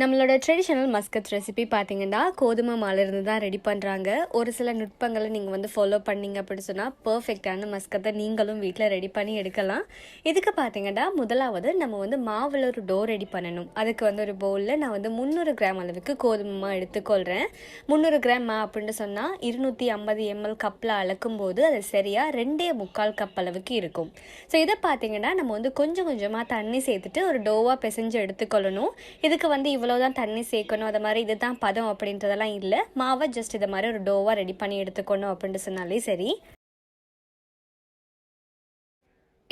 நம்மளோட ட்ரெடிஷ்னல் மஸ்கத் ரெசிபி பார்த்தீங்கன்னா கோதுமை மாலிருந்து தான் ரெடி பண்ணுறாங்க ஒரு சில நுட்பங்களை நீங்கள் வந்து ஃபாலோ பண்ணிங்க அப்படின்னு சொன்னால் பர்ஃபெக்டான மஸ்கத்தை நீங்களும் வீட்டில் ரெடி பண்ணி எடுக்கலாம். இதுக்கு பார்த்தீங்கன்னா முதலாவது நம்ம வந்து மாவில் ஒரு டோ ரெடி பண்ணணும். அதுக்கு வந்து ஒரு பவுலில் நான் வந்து முந்நூறு கிராம் அளவுக்கு கோதுமை மா எடுத்துக்கொள்கிறேன் முந்நூறு கிராம் மா அப்படின்னு சொன்னால் இருநூற்றி ஐம்பது எம்எல் கப்பில் அளக்கும் போது அது சரியாக ரெண்டே முக்கால் கப் அளவுக்கு இருக்கும். ஸோ இதை பார்த்தீங்கன்னா நம்ம வந்து கொஞ்சம் கொஞ்சமாக தண்ணி சேர்த்துட்டு ஒரு டோவாக பிசைஞ்சு எடுத்துக்கொள்ளணும். இதுக்கு வந்து இவ்வளோ இவ்வளோதான் தண்ணி சேர்க்கணும் அது மாதிரி இதுதான் பதம் அப்படின்றதெல்லாம் இல்லை. மாவை ஜஸ்ட் இதை மாதிரி ஒரு டோவாக ரெடி பண்ணி எடுத்துக்கணும் அப்படின்ட்டு சொன்னாலே சரி.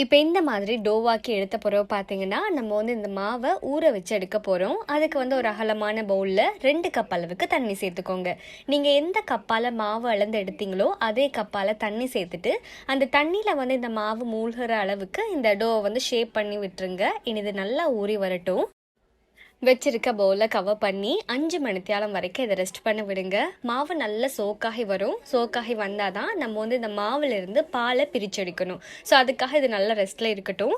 இப்போ இந்த மாதிரி டோவாக்கி எடுத்த பிறகு பார்த்தீங்கன்னா நம்ம வந்து இந்த மாவை ஊற வச்சு எடுக்க போகிறோம் அதுக்கு வந்து ஒரு அகலமான பவுலில் ரெண்டு கப் அளவுக்கு தண்ணி சேர்த்துக்கோங்க. நீங்கள் எந்த கப்பால் மாவு அளந்து எடுத்தீங்களோ அதே கப்பால் தண்ணி சேர்த்துட்டு அந்த தண்ணியில் வந்து இந்த மாவு மூழ்கிற அளவுக்கு இந்த டோவை வந்து ஷேப் பண்ணி விட்டுருங்க. இனி இது நல்லா ஊறி வரட்டும். வச்சிருக்க பவுலில் கவர் பண்ணி அஞ்சு மணித்தியாலம் வரைக்கும் இதை ரெஸ்ட் பண்ண விடுங்க. மாவு நல்லா சோக்காகி வரும். சோக்காகி வந்தால் தான் நம்ம வந்து இந்த மாவுல இருந்து பாலை பிரிச்செடுக்கணும் ஸோ அதுக்காக இது நல்ல ரெஸ்ட்டில் இருக்கட்டும்.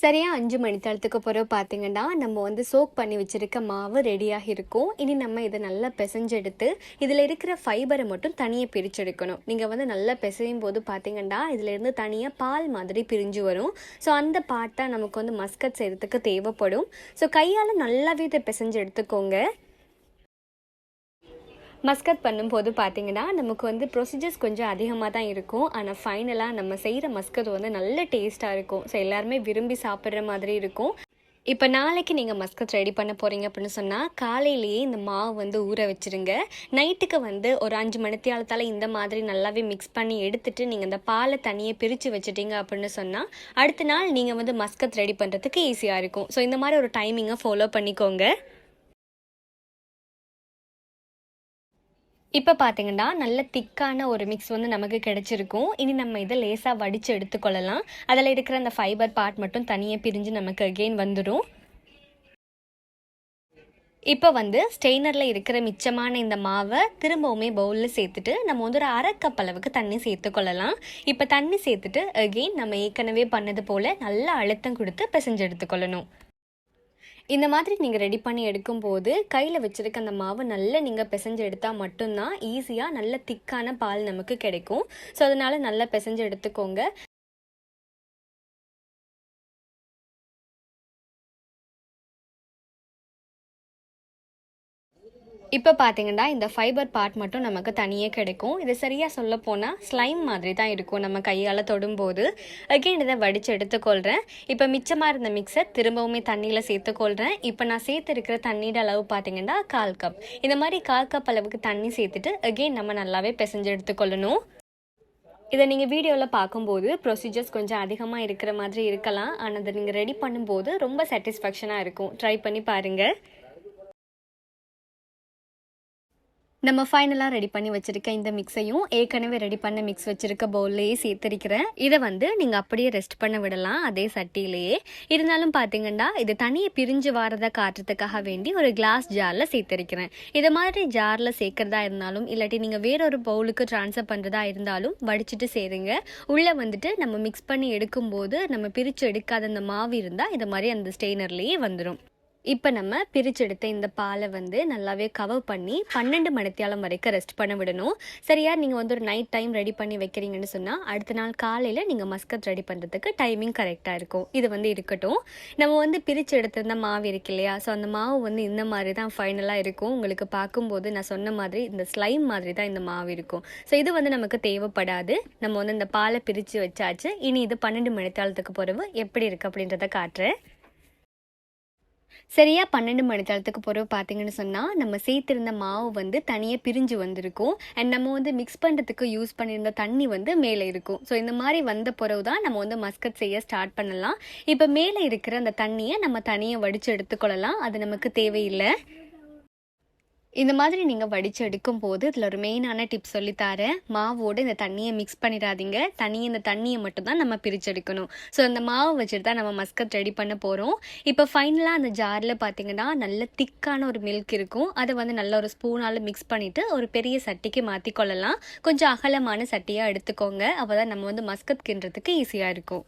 சரியாக அஞ்சு மணித்தளத்துக்கு பிறகு பார்த்தீங்கன்னா நம்ம வந்து சோக் பண்ணி வச்சுருக்க மாவு ரெடியாக இருக்கும். இனி நம்ம இதை நல்லா பிசைஞ்செடுத்து இதில் இருக்கிற ஃபைபரை மட்டும் தனியாக பிரிச்செடுக்கணும். நீங்கள் வந்து நல்லா பிசையும் போது பார்த்தீங்கன்னா இதிலேருந்து தனியாக பால் மாதிரி பிரிஞ்சு வரும். ஸோ அந்த பாட்டை நமக்கு வந்து மஸ்கட் செய்கிறதுக்கு தேவைப்படும். ஸோ கையால் நல்லாவே இதை பிசைஞ்சு எடுத்துக்கோங்க. மஸ்கட் பண்ணும்போது பார்த்தீங்கன்னா நமக்கு வந்து ப்ரொசீஜர்ஸ் கொஞ்சம் அதிகமாக தான் இருக்கும். ஆனால் ஃபைனலாக நம்ம செய்கிற மஸ்கத் வந்து நல்ல டேஸ்ட்டாக இருக்கும். ஸோ எல்லாருமே விரும்பி சாப்பிட்ற மாதிரி இருக்கும். இப்போ நாளைக்கு நீங்கள் மஸ்கத் ரெடி பண்ண போகிறீங்க அப்படின்னு சொன்னால் காலையிலேயே இந்த மாவு வந்து ஊற வச்சுருங்க. நைட்டுக்கு வந்து ஒரு அஞ்சு மணித்தியாலத்தால் இந்த மாதிரி நல்லாவே மிக்ஸ் பண்ணி எடுத்துட்டு நீங்கள் இந்த பாலை தனியாக பிரித்து வச்சுட்டீங்க அப்படின்னு சொன்னால் அடுத்த நாள் நீங்கள் வந்து மஸ்கத் ரெடி பண்ணுறதுக்கு ஈஸியாக இருக்கும். ஸோ இந்த மாதிரி ஒரு டைமிங்கை ஃபாலோ பண்ணிக்கோங்க. இப்போ பார்த்தீங்கன்னா நல்ல திக்கான ஒரு மிக்ஸ் வந்து நமக்கு கிடைச்சிருக்கும். இனி நம்ம இதை லேசாக வடித்து எடுத்துக்கொள்ளலாம். அதில் இருக்கிற அந்த ஃபைபர் பார்ட் மட்டும் தனியாக பிரிஞ்சு நமக்கு அகெயின் வந்துடும் இப்போ வந்து ஸ்டெய்னரில் இருக்கிற மிச்சமான இந்த மாவை திரும்பவுமே பவுலில் சேர்த்துட்டு நம்ம வந்து ஒரு அரை கப் அளவுக்கு தண்ணி சேர்த்துக்கொள்ளலாம் இப்போ தண்ணி சேர்த்துட்டு அகெயின் நம்ம ஏற்கனவே பண்ணது போல் நல்லா அழுத்தம் கொடுத்து பிசைஞ்சு எடுத்துக்கொள்ளணும் இந்த மாதிரி நீங்கள் ரெடி பண்ணி எடுக்கும்போது கையில் வச்சுருக்க அந்த மாவு நல்லா நீங்கள் பிசைஞ்சு எடுத்தால் மட்டும்தான் ஈஸியாக நல்ல திக்கான பால் நமக்கு கிடைக்கும். ஸோ அதனால் நல்லா பிசைஞ்சு எடுத்துக்கோங்க. இப்போ பார்த்தீங்கன்னா இந்த ஃபைபர் பார்ட் மட்டும் நமக்கு தனியே கிடைக்கும். இது சரியாக சொல்ல போனால் ஸ்லைம் மாதிரி தான் இருக்கும் நம்ம கையால் தொடும்போது. அகெயின் இதை வடித்து எடுத்துக்கொள்கிறேன் இப்போ மிச்சமாக இருந்த மிக்சர் திரும்பவுமே தண்ணியில் சேர்த்துக்கொள்கிறேன் இப்போ நான் சேர்த்துருக்கிற தண்ணியோட அளவு பார்த்தீங்கன்னா கால் கப் இந்த மாதிரி கால் கப் அளவுக்கு தண்ணி சேர்த்துட்டு அகெயின் நம்ம நல்லாவே பிசைஞ்சு எடுத்துக்கொள்ளணும். இதை நீங்கள் வீடியோவில் பார்க்கும்போது ப்ரொசீஜர்ஸ் கொஞ்சம் அதிகமாக இருக்கிற மாதிரி இருக்கலாம். ஆனால் அதை நீங்கள் ரெடி பண்ணும்போது ரொம்ப சாட்டிஸ்ஃபேக்ஷனாக இருக்கும். ட்ரை பண்ணி பாருங்கள் நம்ம ஃபைனலாக ரெடி பண்ணி வச்சுருக்க இந்த மிக்ஸையும் ஏற்கனவே ரெடி பண்ண மிக்ஸ் வச்சுருக்க பவுல்லையே சேர்த்துருக்கிறேன். இதை வந்து நீங்கள் அப்படியே ரெஸ்ட் பண்ண விடலாம் அதே சட்டியிலேயே. இருந்தாலும் பார்த்தீங்கன்னா இது தனியை பிரிஞ்சு வரதை காட்டுறதுக்காக வேண்டி ஒரு கிளாஸ் ஜாரில் சேர்த்துருக்கிறேன். இதை மாதிரி ஜாரில் சேர்க்குறதா இருந்தாலும் இல்லாட்டி நீங்கள் வேறொரு பவுலுக்கு ட்ரான்ஸ்ஃபர் பண்ணுறதா இருந்தாலும் வடிச்சிட்டு சேருங்க. உள்ளே வந்துட்டு நம்ம மிக்ஸ் பண்ணி எடுக்கும்போது நம்ம பிரித்து எடுக்காத அந்த மாவு இருந்தால் இது மாதிரி அந்த ஸ்டெய்னர்லேயே வந்துடும் இப்போ நம்ம பிரிச்செடுத்த இந்த பாலை வந்து நல்லாவே கவர் பண்ணி பன்னெண்டு மணித்தியாலம் வரைக்கும் ரெஸ்ட் பண்ண விடணும். சரியா நீங்கள் வந்து ஒரு நைட் டைம் ரெடி பண்ணி வைக்கிறீங்கன்னு சொன்னால் அடுத்த நாள் காலையில் நீங்கள் மஸ்கத் ரெடி பண்ணுறதுக்கு டைமிங் கரெக்டாக இருக்கும். இது வந்து இருக்கட்டும். நம்ம வந்து பிரித்து எடுத்திருந்த மாவு இருக்கு இல்லையா? ஸோ அந்த மாவு வந்து இந்த மாதிரி தான் ஃபைனலாக இருக்கும். உங்களுக்கு பார்க்கும்போது நான் சொன்ன மாதிரி இந்த ஸ்லைம் மாதிரி தான் இந்த மாவு இருக்கும். ஸோ இது வந்து நமக்கு தேவைப்படாது. நம்ம வந்து இந்த பாலை பிரித்து வச்சாச்சு. இனி இது பன்னெண்டு மணித்தாளத்துக்கு பிறகு எப்படி இருக்குது அப்படின்றத காட்டுறேன். சரியாக பன்னெண்டு மணி தளத்துக்கு பிறகு பார்த்தீங்கன்னு சொன்னால் நம்ம சேர்த்திருந்த மாவு வந்து தனியாக பிரிஞ்சு வந்திருக்கும். அண்ட் நம்ம வந்து மிக்ஸ் பண்ணுறதுக்கு யூஸ் பண்ணியிருந்த தண்ணி வந்து மேலே இருக்கும். ஸோ இந்த மாதிரி வந்த பிறகு தான் நம்ம வந்து மஸ்கட் செய்ய ஸ்டார்ட் பண்ணலாம். இப்போ மேலே இருக்கிற அந்த தண்ணியை நம்ம தனியாக வடித்து எடுத்துக்கொள்ளலாம். அது நமக்கு தேவையில்லை. இந்த மாதிரி நீங்கள் வடித்து எடுக்கும் போது இதில் ஒரு மெயினான டிப்ஸ் சொல்லித்தாரேன் மாவோடு இந்த தண்ணியை மிக்ஸ் பண்ணிடாதீங்க. தண்ணியை இந்த தண்ணியை மட்டும் தான் நம்ம பிரிச்செடுக்கணும் ஸோ அந்த மாவை வச்சுட்டு தான் நம்ம மஸ்கட் ரெடி பண்ண போகிறோம் இப்போ ஃபைனலாக அந்த ஜாரில் பார்த்தீங்கன்னா நல்ல திக்கான ஒரு மில்க் இருக்கும். அதை வந்து நல்ல ஒரு ஸ்பூனால் மிக்ஸ் பண்ணிவிட்டு ஒரு பெரிய சட்டிக்கு மாற்றி கொள்ளலாம் கொஞ்சம் அகலமான சட்டியாக எடுத்துக்கோங்க. அப்போ தான் நம்ம வந்து மஸ்கத் கிண்டுறதுக்கு ஈஸியாக இருக்கும்.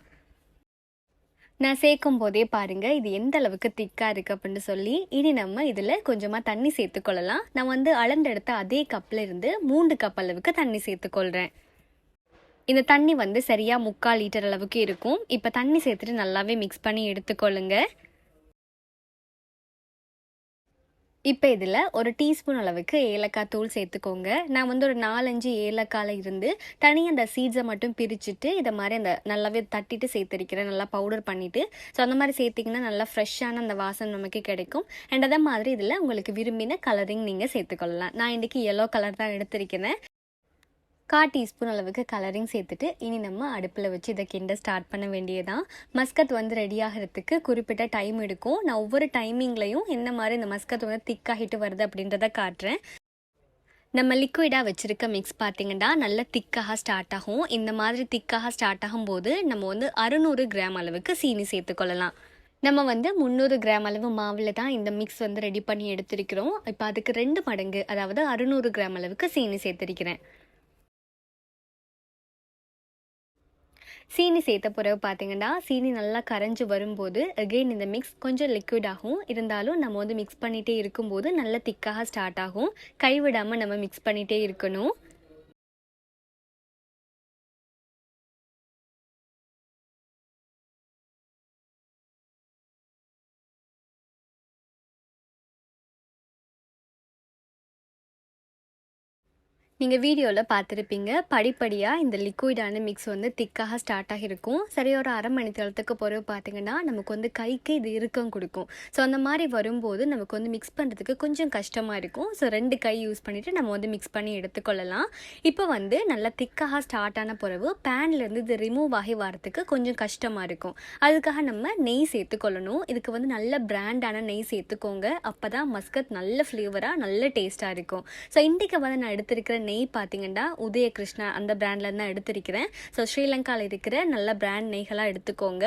நான் சேர்க்கும் போதே பாருங்க இது எந்த அளவுக்கு திக்காக இருக்குது அப்படின்னு சொல்லி இனி நம்ம இதில் கொஞ்சமாக தண்ணி சேர்த்துக்கொள்ளலாம் நான் வந்து அளந்தெடுத்த அதே கப்பில் இருந்து மூன்று கப் அளவுக்கு தண்ணி சேர்த்துக்கொள்கிறேன் இந்த தண்ணி வந்து சரியாக முக்கால் லிட்டர் அளவுக்கு இருக்கும். இப்போ தண்ணி சேர்த்துட்டு நல்லாவே மிக்ஸ் பண்ணி எடுத்துக்கொள்ளுங்க இப்போ இதில் ஒரு டீஸ்பூன் அளவுக்கு ஏலக்காய் தூள் சேர்த்துக்கோங்க. நான் வந்து ஒரு நாலஞ்சு ஏலக்காயில் இருந்து தனியாக அந்த சீட்ஸை மட்டும் பிரிச்சுட்டு இதை மாதிரி அந்த நல்லாவே தட்டிட்டு சேர்த்துருக்கிறேன். நல்லா பவுடர் பண்ணிவிட்டு ஸோ அந்த மாதிரி சேர்த்திங்கன்னா நல்லா ஃப்ரெஷ்ஷான அந்த வாசனை நமக்கு கிடைக்கும். அண்ட் அதே மாதிரி இதில் உங்களுக்கு விரும்பின கலரிங் நீங்கள் சேர்த்துக்கொள்ளலாம். நான் இன்றைக்கி எல்லோ கலர் தான் எடுத்திருக்கிறேன். கா டீஸ்பூன் அளவுக்கு கலரிங் சேர்த்துட்டு இனி நம்ம அடுப்பில் வச்சு இதை கிண்ட ஸ்டார்ட் பண்ண வேண்டியதான் மஸ்கத் வந்து ரெடி ஆகிறதுக்கு குறிப்பிட்ட டைம் எடுக்கும். நான் ஒவ்வொரு டைமிங்லையும் என்ன மாதிரி இந்த மஸ்கத் வந்து திக்காகிட்டு வருது அப்படின்றத காட்டுறேன். நம்ம லிக்விடாக வச்சுருக்க மிக்ஸ் பார்த்திங்கன்னா நல்ல திக்காக ஸ்டார்ட் ஆகும். இந்த மாதிரி திக்காக ஸ்டார்ட் ஆகும்போது நம்ம வந்து அறுநூறு கிராம் அளவுக்கு சீனி சேர்த்துக்கொள்ளலாம் நம்ம வந்து முந்நூறு கிராம் அளவு மாவில் தான் இந்த மிக்ஸ் வந்து ரெடி பண்ணி எடுத்திருக்கிறோம். இப்போ அதுக்கு ரெண்டு மடங்கு அதாவது அறுநூறு கிராம் அளவுக்கு சீனி சேர்த்திருக்கிறேன். சீனி சேர்த்த பிறகு பார்த்தீங்கன்னா சீனி நல்லா கரைஞ்சி வரும்போது அகெயின் இந்த மிக்ஸ் கொஞ்சம் லிக்விட் ஆகும். இருந்தாலும் நம்ம வந்து மிக்ஸ் பண்ணிகிட்டே இருக்கும்போது நல்ல திக்காக ஸ்டார்ட் ஆகும். கைவிடாமல் நம்ம மிக்ஸ் பண்ணிகிட்டே இருக்கணும். நீங்கள் வீடியோவில் பார்த்துருப்பீங்க படிப்படியாக இந்த லிக்விடான மிக்ஸ் வந்து திக்காக ஸ்டார்ட் ஆகியிருக்கும். சரி ஒரு அரை மணி தளத்துக்கு பிறகு பார்த்தீங்கன்னா நமக்கு வந்து கைக்கு இது இறுக்கம் கொடுக்கும். ஸோ அந்த மாதிரி வரும்போது நமக்கு வந்து மிக்ஸ் பண்ணுறதுக்கு கொஞ்சம் கஷ்டமாக இருக்கும். ஸோ ரெண்டு கை யூஸ் பண்ணிவிட்டு நம்ம வந்து மிக்ஸ் பண்ணி எடுத்துக்கொள்ளலாம். இப்போ வந்து நல்லா திக்காக ஸ்டார்ட் ஆன பிறகு பேன்லேருந்து இது ரிமூவ் ஆகி வரத்துக்கு கொஞ்சம் கஷ்டமாக இருக்கும். அதுக்காக நம்ம நெய் சேர்த்துக்கொள்ளணும். இதுக்கு வந்து நல்ல பிராண்டான நெய் சேர்த்துக்கோங்க. அப்போ தான் மஸ்கத் நல்ல ஃப்ளேவராக நல்ல டேஸ்ட்டாக இருக்கும். ஸோ இன்றைக்கு வந்து நான் எடுத்திருக்கிற நெய் பார்த்தீங்கன்னா உதய கிருஷ்ணா அந்த பிராண்டில் தான் எடுத்திருக்கிறேன். ஸோ ஸ்ரீலங்காவில் இருக்கிற நல்ல பிராண்ட் நெய்களாக எடுத்துக்கோங்க.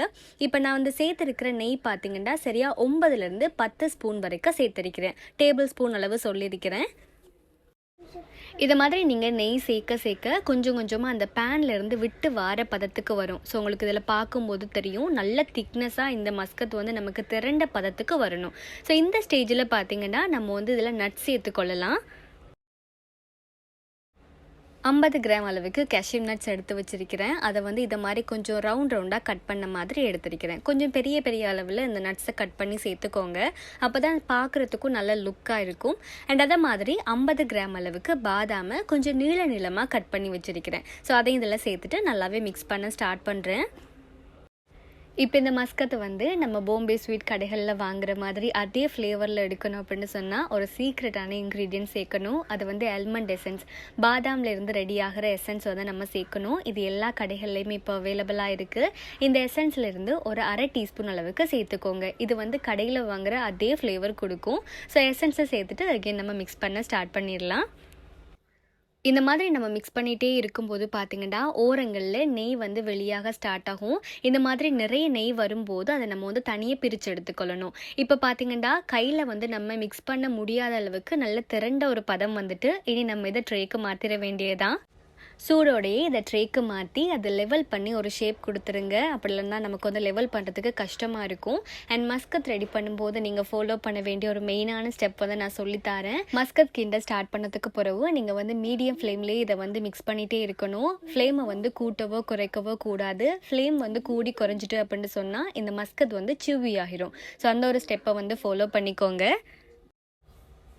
இப்போ நான் வந்து சேர்த்துருக்கிற நெய் பார்த்தீங்கன்னா சரியாக ஒன்பதுலேருந்து பத்து ஸ்பூன் வரைக்கும் சேர்த்துருக்கிறேன். டேபிள் ஸ்பூன் அளவு சொல்லியிருக்கிறேன். இது மாதிரி நீங்கள் நெய் சேர்க்க சேர்க்க கொஞ்சம் கொஞ்சமாக அந்த பேன்ல இருந்து விட்டு வார பதத்துக்கு வரும். ஸோ உங்களுக்கு இதில் பார்க்கும்போது தெரியும். நல்ல திக்னஸாக இந்த மஸ்கத் வந்து நமக்கு திரண்ட பதத்துக்கு வரணும். ஸோ இந்த ஸ்டேஜில் பார்த்தீங்கன்னா நம்ம வந்து இதில் நட்ஸ் சேர்த்துக்கொள்ளலாம் ஐம்பது கிராம் அளவுக்கு கேஷ்யூ நட்ஸ் எடுத்து வச்சிருக்கிறேன். அதை வந்து இதை மாதிரி கொஞ்சம் ரவுண்ட் ரவுண்டாக கட் பண்ண மாதிரி எடுத்திருக்கிறேன். கொஞ்சம் பெரிய பெரிய அளவில் இந்த நட்ஸை கட் பண்ணி சேர்த்துக்கோங்க. அப்போ தான் பார்க்குறதுக்கும் நல்ல லுக்காக இருக்கும். அண்ட் அதே மாதிரி ஐம்பது கிராம் அளவுக்கு பாதாமை கொஞ்சம் நீள நீளமாக கட் பண்ணி வச்சிருக்கிறேன். ஸோ அதையும் இதில் சேர்த்துட்டு நல்லாவே மிக்ஸ் பண்ண ஸ்டார்ட் பண்ணுறேன் இப்போ இந்த மஸ்கத்தை வந்து நம்ம பாம்பே ஸ்வீட் கடைகளில் வாங்குற மாதிரி அதே ஃப்ளேவரில் எடுக்கணும் அப்படின்னு சொன்னால் ஒரு சீக்ரெட்டான இன்க்ரீடியன்ட் சேர்க்கணும். அது வந்து ஆல்மண்ட் எசன்ஸ் பாதாம்லேருந்து ரெடி ஆகிற எசன்ஸ் வந்து நம்ம சேர்க்கணும். இது எல்லா கடைகள்லையுமே இப்போ அவைலபிளாக இருக்குது இந்த எசன்ஸ்லேருந்து ஒரு அரை டீஸ்பூன் அளவுக்கு சேர்த்துக்கோங்க. இது வந்து கடையில் வாங்குற அதே ஃப்ளேவர் கொடுக்கும். ஸோ எசன்ஸை சேர்த்துட்டு அகைன் நம்ம மிக்ஸ் பண்ண ஸ்டார்ட் பண்ணிடலாம். இந்த மாதிரி நம்ம மிக்ஸ் பண்ணிகிட்டே இருக்கும்போது பார்த்தீங்கன்னா ஓரங்களில் நெய் வந்து வெளியாக ஸ்டார்ட் ஆகும். இந்த மாதிரி நிறைய நெய் வரும்போது அதை நம்ம வந்து தனியாக பிரித்து எடுத்துக்கொள்ளணும். இப்போ பார்த்தீங்கன்னா கையில் வந்து நம்ம மிக்ஸ் பண்ண முடியாத அளவுக்கு நல்ல திரண்ட ஒரு பதம் வந்துட்டு இனி நம்ம இதை ட்ரேக்கு மாற்றிட வேண்டியதான் சூடோடையே இதை ட்ரேக்கு மாற்றி அதை லெவல் பண்ணி ஒரு ஷேப் கொடுத்துருங்க. அப்படி இல்லைன்னா நமக்கு வந்து லெவல் பண்ணுறதுக்கு கஷ்டமாக இருக்கும். அண்ட் மஸ்கத் ரெடி பண்ணும்போது நீங்கள் ஃபாலோ பண்ண வேண்டிய ஒரு மெயினான ஸ்டெப் வந்து நான் சொல்லித்தரேன் மஸ்கத் கிண்ட ஸ்டார்ட் பண்ணதுக்கு பிறகு நீங்கள் வந்து மீடியம் ஃப்ளேம்லேயே இதை வந்து மிக்ஸ் பண்ணிகிட்டே இருக்கணும். ஃப்ளேமை வந்து கூட்டவோ குறைக்கவோ கூடாது. ஃப்ளேம் வந்து கூடி குறைஞ்சிட்டு அப்படின்னு சொன்னால் இந்த மஸ்கத் வந்து சிவி ஆகிரும். ஸோ அந்த ஒரு ஸ்டெப்பை வந்து ஃபாலோ பண்ணிக்கோங்க.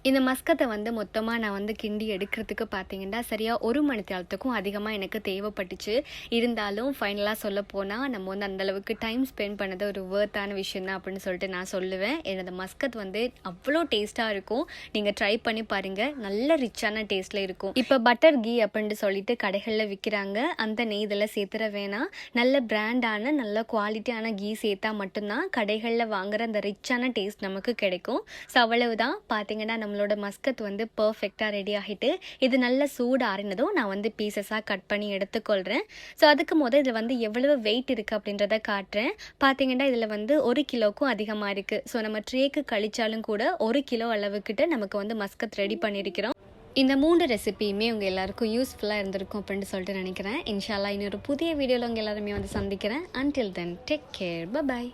இந்த மஸ்கத்தை வந்து மொத்தமாக நான் வந்து கிண்டி எடுக்கிறதுக்கு பார்த்தீங்கன்னா சரியாக ஒரு மணி நேரத்துக்கும் அதிகமாக எனக்கு தேவைப்பட்டுச்சு. இருந்தாலும் ஃபைனலாக சொல்ல போனால் நம்ம வந்து அந்தளவுக்கு டைம் ஸ்பெண்ட் பண்ணது ஒரு வேர்த்தான விஷயம் தான் அப்படின்னு சொல்லிட்டு நான் சொல்லுவேன். எனது மஸ்கத் வந்து அவ்வளோ டேஸ்ட்டாக இருக்கும். நீங்கள் ட்ரை பண்ணி பாருங்கள் நல்ல ரிச்சான டேஸ்ட்டில் இருக்கும். இப்போ பட்டர் கீ அப்படின்ட்டு சொல்லிட்டு கடைகளில் விற்கிறாங்க அந்த நெய் இதில் சேர்த்துற வேணாம். நல்ல பிராண்டான நல்ல குவாலிட்டியான கீ சேர்த்தா மட்டும்தான் கடைகளில் வாங்குற அந்த ரிச்சான டேஸ்ட் நமக்கு கிடைக்கும். ஸோ அவ்வளவுதான். பார்த்தீங்கன்னா நம்ம நம்மளோட மஸ்கத் வந்து பர்ஃபெக்டாக ரெடி ஆகிட்டு இது நல்ல சூடு ஆறினதும் நான் வந்து பீசஸாக கட் பண்ணி எடுத்துக்கொள்கிறேன் ஸோ அதுக்கு முதல் இதில் வந்து எவ்வளவு வெயிட் இருக்குது அப்படின்றத காட்டுறேன். பார்த்தீங்கன்னா இதில் வந்து ஒரு கிலோக்கும் அதிகமாக இருக்குது ஸோ நம்ம ட்ரேக்கு கழிச்சாலும் கூட ஒரு கிலோ அளவுக்கிட்ட நமக்கு வந்து மஸ்கத் ரெடி பண்ணியிருக்கிறோம் இந்த மூன்று ரெசிபியுமே உங்கள் எல்லாருக்கும் யூஸ்ஃபுல்லாக இருந்திருக்கும் அப்படின்னு சொல்லிட்டு நினைக்கிறேன். இன்ஷால்லா இன்னொரு புதிய வீடியோவில் உங்கள் எல்லாருமே வந்து சந்திக்கிறேன். Until then take care bye